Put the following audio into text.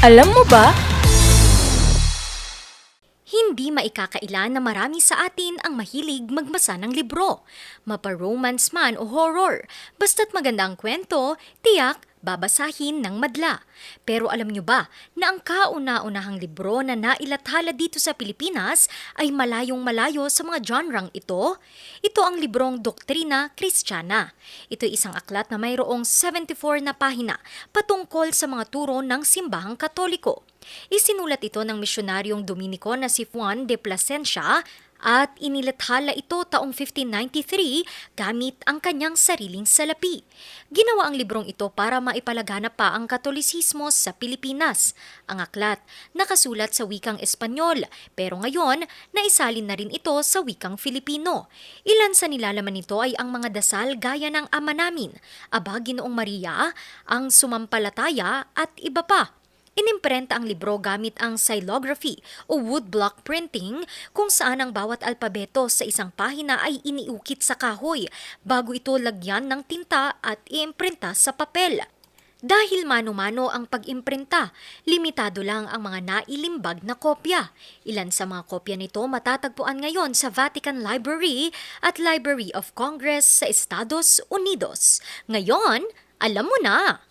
Alam mo ba, Hindi maikakaila na marami sa atin ang mahilig magbasa ng libro. Mapa-romance man o horror, basta't maganda ang kwento, tiyak babasahin ng madla. Pero alam nyo ba na ang kauna-unahang libro na nailathala dito sa Pilipinas ay malayong malayo sa mga genreng ito? Ito ang librong Doktrina Kristiyana. Ito ay isang aklat na mayroong 74 na pahina patungkol sa mga turo ng simbahang katoliko. Isinulat ito ng misyonaryong Dominiko na si Juan de Plasencia at inilathala ito taong 1593 gamit ang kanyang sariling salapi. Ginawa ang librong ito para maipalagana pa ang katolisismo sa Pilipinas. Ang aklat nakasulat sa wikang Espanyol pero ngayon naisalin na rin ito sa wikang Filipino. Ilan sa nilalaman nito ay ang mga dasal gaya ng Ama Namin, Aba Ginoong Maria, ang Sumampalataya at iba pa. Inimprenta ang libro gamit ang xylography o woodblock printing kung saan ang bawat alpabeto sa isang pahina ay iniukit sa kahoy bago ito lagyan ng tinta at iimprinta sa papel. Dahil mano-mano ang pag-imprinta, limitado lang ang mga nailimbag na kopya. Ilan sa mga kopya nito matatagpuan ngayon sa Vatican Library at Library of Congress sa Estados Unidos. Ngayon, alam mo na!